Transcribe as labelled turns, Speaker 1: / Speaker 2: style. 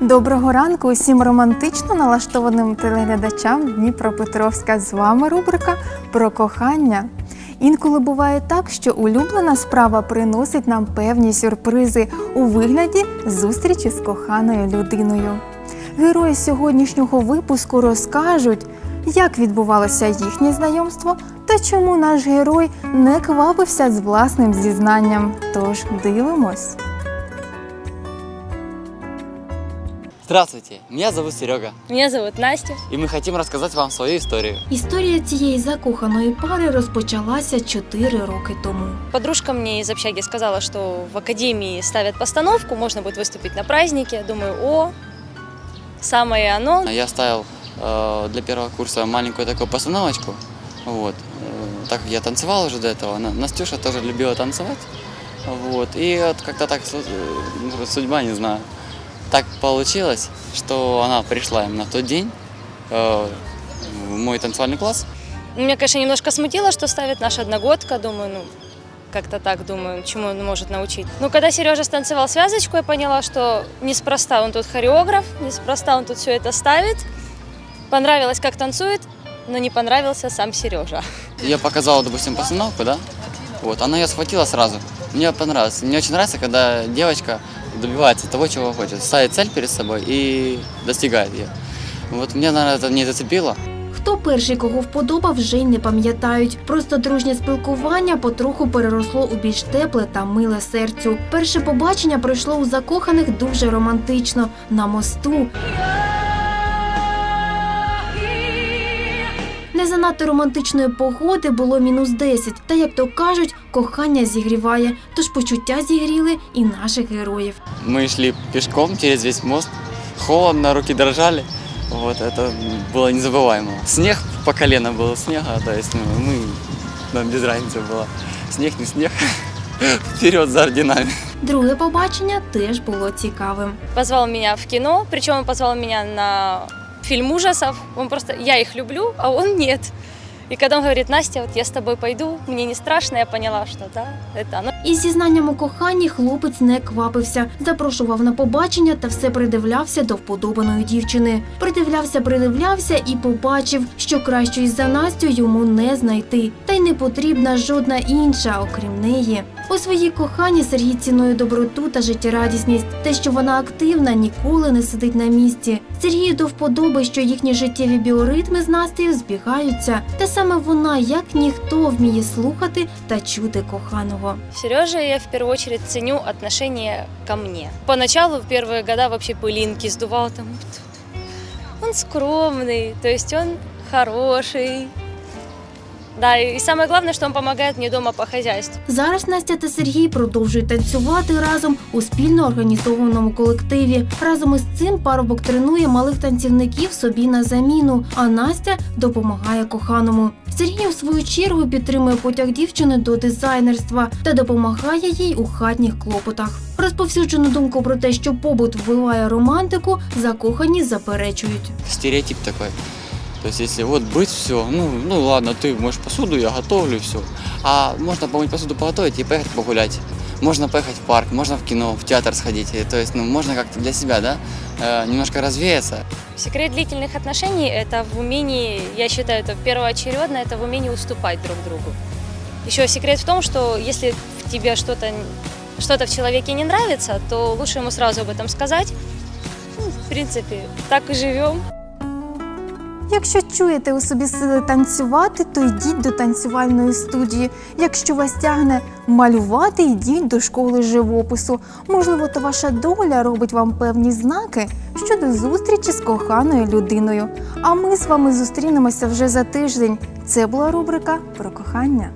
Speaker 1: Доброго ранку усім романтично налаштованим телеглядачам Дніпропетровська. З вами рубрика про кохання. Інколи буває так, що улюблена справа приносить нам певні сюрпризи у вигляді зустрічі з коханою людиною. Герої сьогоднішнього випуску розкажуть, як відбувалося їхнє знайомство та чому наш герой не квапився з власним зізнанням. Тож дивимось.
Speaker 2: Здравствуйте, меня зовут Серега,
Speaker 3: Меня зовут Настя.
Speaker 2: и мы хотим рассказать вам свою историю.
Speaker 1: Історія цієї закоханої пари розпочалася 4 роки тому.
Speaker 3: Подружка мне из общаги сказала, что в академии ставят постановку, можно будет выступить на празднике. Думаю, о, самое оно.
Speaker 2: Я ставил э, для первого курса маленькую такую постановочку, вот. Э, так как я танцевал уже до этого, На- Настюша тоже любила танцевать, вот. И вот как-то так су- э, ну, судьба, не знаю, так получилось, что она пришла именно в тот день э, в мой танцевальный класс.
Speaker 3: Меня, конечно, немножко смутило, что ставит наша одногодка. Думаю, ну, как-то так думаю, чему он может научить. Но когда Сережа станцевал связочку, я поняла, что неспроста он тут хореограф, неспроста он тут все это ставит. Понравилось, как танцует, но не понравился сам Сережа.
Speaker 2: Я показал, допустим, постановку, да? Вот, она ее схватила сразу. Мне понравилось. Мне очень нравится, когда девочка добивается того, чего хочет. Ставит цель перед собой и достигает ее. Вот мне, наверное, это не зацепило.
Speaker 1: Хто перший кого вподобав, вже й не пам'ятають. Просто дружнє спілкування потроху переросло у більш тепле та миле серцю. Перше побачення пройшло у закоханих дуже романтично на мосту. Не занадто романтичної погоди було мінус 10, та як то кажуть, кохання зігріває, тож почуття зігріли і наших героїв.
Speaker 2: Мы шли пешком через весь мост. Холодно, руки дрожали. Вот, это было незабываемо. Снег по колено было снега, то есть ну, мы, нам без разницы было. Снег, не снег. Вперед за орденами.
Speaker 1: Друге побачення теж було цікавим.
Speaker 3: Позвал меня в кино, причем он позвал меня на фильм ужасов. Он просто, я их люблю, а он нет. И когда он говорит, Настя, вот я с тобой пойду, мне не страшно, я поняла, что да, это оно.
Speaker 1: Із зізнанням у коханні хлопець не квапився, запрошував на побачення та все придивлявся до вподобаної дівчини. Придивлявся, придивлявся і побачив, що кращої за Настю йому не знайти, та й не потрібна жодна інша, окрім неї. У своїй коханні Сергій цінує доброту та життєрадісність. Те, що вона активна, ніколи не сидить на місці. Сергію до вподоби, що їхні життєві біоритми з Настею збігаються, та саме вона, як ніхто, вміє слухати та чути коханого.
Speaker 3: Сережа я в первую очередь ценю отношение ко мне. Поначалу, в первые года вообще пылинки сдувал там. Он скромный, то есть он хороший. Да, и самое главное, что он помогает мне дома по хозяйству.
Speaker 1: Зараз Настя та Сергій продовжують танцювати разом у спільно організованому колективі. Разом із цим парубок тренує малих танцівників собі на заміну, а Настя допомагає коханому. Сергій, у свою чергу, підтримує потяг дівчини до дизайнерства та допомагає їй у хатніх клопотах. Розповсюджену думку про те, що побут вбиває романтику, закохані заперечують.
Speaker 2: стереотип такой. То есть, если вот быть все, ну, ну ладно, ты моешь посуду, я готовлю все. А можно помыть посуду, поготовить и поехать погулять. Можно поехать в парк, можно в кино, в театр сходить. То есть, ну, можно как-то для себя, да, э, немножко развеяться.
Speaker 3: Секрет длительных отношений – это в умении, я считаю, это первоочередно, это в умении уступать друг другу. Еще секрет в том, что если тебе что-то что в человеке не нравится, то лучше ему сразу об этом сказать. Ну, в принципе, так и живем.
Speaker 1: Якщо чуєте у собі сили танцювати, то йдіть до танцювальної студії. Якщо вас тягне малювати, йдіть до школи живопису. Можливо, то ваша доля робить вам певні знаки щодо зустрічі з коханою людиною. А ми з вами зустрінемося вже за тиждень. Це була рубрика про кохання.